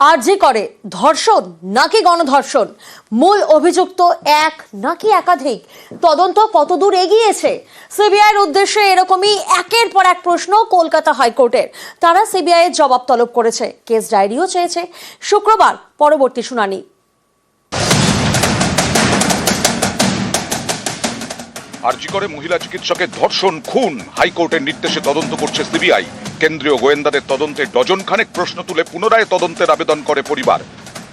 আরজি করে, ধর্ষণ নাকি গণধর্ষণ? মূল অভিযুক্ত এক নাকি একাধিক? তদন্ত কতদূর এগিয়েছে? সিবিআইয়ের উদ্দেশ্যে এরকমই একের পর এক প্রশ্ন কলকাতা হাইকোর্টের। তারা সিবিআই এর জবাব তলব করেছে। কেস ডায়েরিও চেয়েছে। শুক্রবার পরবর্তী শুনানি। আরজি করে মহিলা চিকিৎসকের ধর্ষণ, খুন। হাইকোর্টের নির্দেশে তদন্ত করছে সিবিআই। কেন্দ্রীয় গোয়েন্দাদের তদন্তে ডজন খানেক প্রশ্ন তুলে পুনরায় তদন্তের আবেদন করে পরিবার।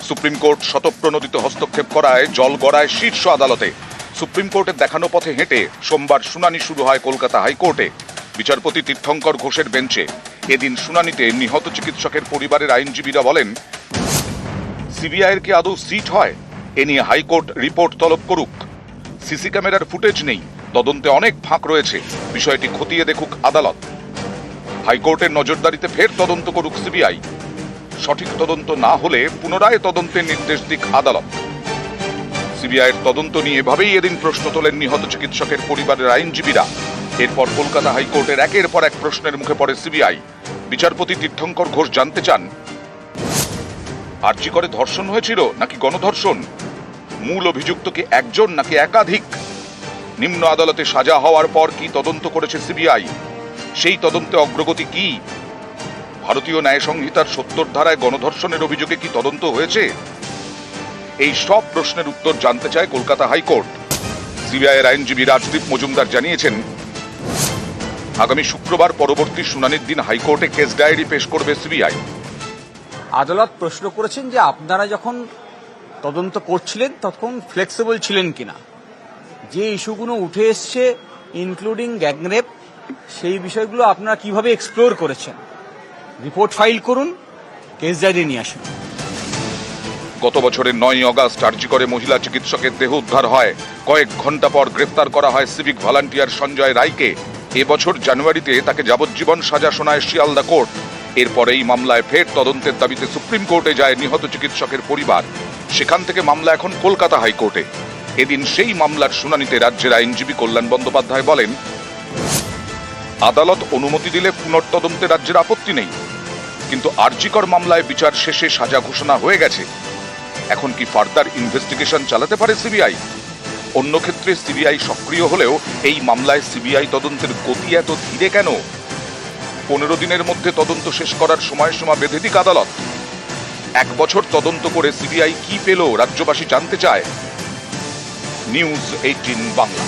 সুপ্রিম কোর্ট শতপ্রণোদিত হস্তক্ষেপ করায় জল গড়ায় শীর্ষ আদালতে। সুপ্রিম কোর্টের দেখানো পথে হেঁটে সোমবার শুনানি শুরু হয় কলকাতা হাইকোর্টে। বিচারপতি তীর্থঙ্কর ঘোষের বেঞ্চে। এদিন শুনানিতে নিহত চিকিৎসকের পরিবারের আইনজীবীরা বলেন, সিবিআইয়ের কি আদৌ সিট হয়? এ নিয়ে হাইকোর্ট রিপোর্ট তলব করুক। সিসি ক্যামেরার ফুটেজ নেই। তদন্তে অনেক ফাঁক রয়েছে। বিষয়টি খতিয়ে দেখুক আদালত। হাইকোর্টের নজরদারিতে ফের তদন্ত করুক সিবিআই। সঠিক তদন্ত না হলে পুনরায় তদন্তের নির্দেশ দিক আদালত। সিবিআইয়ের তদন্ত নিয়ে এভাবেই এদিন প্রশ্ন তোলেন নিহত চিকিৎসকের পরিবারের আইনজীবীরা। এরপর কলকাতা হাইকোর্টের একের পর এক প্রশ্নের মুখে পড়ে সিবিআই। বিচারপতি তীর্থঙ্কর ঘোষ জানতে চান, আর্জি করে ধর্ষণ হয়েছিল নাকি গণধর্ষণ? মূল অভিযুক্ত কি একজন নাকি একাধিক? নিম্ন আদালতে সাজা হওয়ার পর কি তদন্ত করেছে সিবিআই? সেই তদন্তে অগ্রগতি কি? ভারতীয় ন্যায় সংহিতার সত্তর ধারায় গণধর্ষণের অভিযোগে কি তদন্ত হয়েছে? এই সব প্রশ্নের উত্তর জানতে চায় কলকাতা হাইকোর্ট। সিবিআইয়ের আইনজীবী রাজদীপ মজুমদার জানিয়েছেন, আগামী শুক্রবার পরবর্তী শুনানির দিন হাইকোর্টে কেস ডায়েরি পেশ করবে সিবিআই। আদালত প্রশ্ন করেছেন যে আপনারা যখন তদন্ত করছিলেন, তখন ফ্লেক্সিবল ছিলেন কিনা? যে ইস্যুগুলো উঠে এসছে ইনক্লুডিং গ্যাংরেপ সেই বিষয়গুলো আপনারা কীভাবে এক্সপ্লোর করেছেন? রিপোর্ট ফাইল করুন কেস ডায়েরি নিয়ে আসুন। গত বছরের নয় অগাস্ট আর্জি করে মহিলা চিকিৎসকের দেহ উদ্ধার হয়। কয়েক ঘণ্টা পর গ্রেফতার করা হয় সিভিক ভলান্টিয়ার সঞ্জয় রায়কে। এবছর জানুয়ারিতে তাকে যাবজ্জীবন সাজা শোনায় শিয়ালদা কোর্ট। এরপর এই মামলায় ফের তদন্তের দাবিতে সুপ্রিম কোর্টে যায় নিহত চিকিৎসকের পরিবার। সেখান থেকে মামলা এখন কলকাতা হাইকোর্টে। এদিন সেই মামলার শুনানিতে রাজ্যের আইনজীবী কল্যাণ বন্দ্যোপাধ্যায় বলেন, আদালত অনুমতি দিলে পুনর্তদন্তে রাজ্যের আপত্তি নেই, কিন্তু আরজিকর মামলায় বিচার শেষে সাজা ঘোষণা হয়ে গেছে। এখন কি ফার্দার ইনভেস্টিগেশন চালাতে পারে সিবিআই? অন্য ক্ষেত্রে সিবিআই সক্রিয় হলেও এই মামলায় সিবিআই তদন্তের গতি এত ধীরে কেন? পনেরো দিনের মধ্যে তদন্ত শেষ করার সময়সীমা বেঁধে দিক আদালত। এক বছর তদন্ত করে সিবিআই কি পেল রাজ্যবাসী জানতে চায়? News eighteen Bangla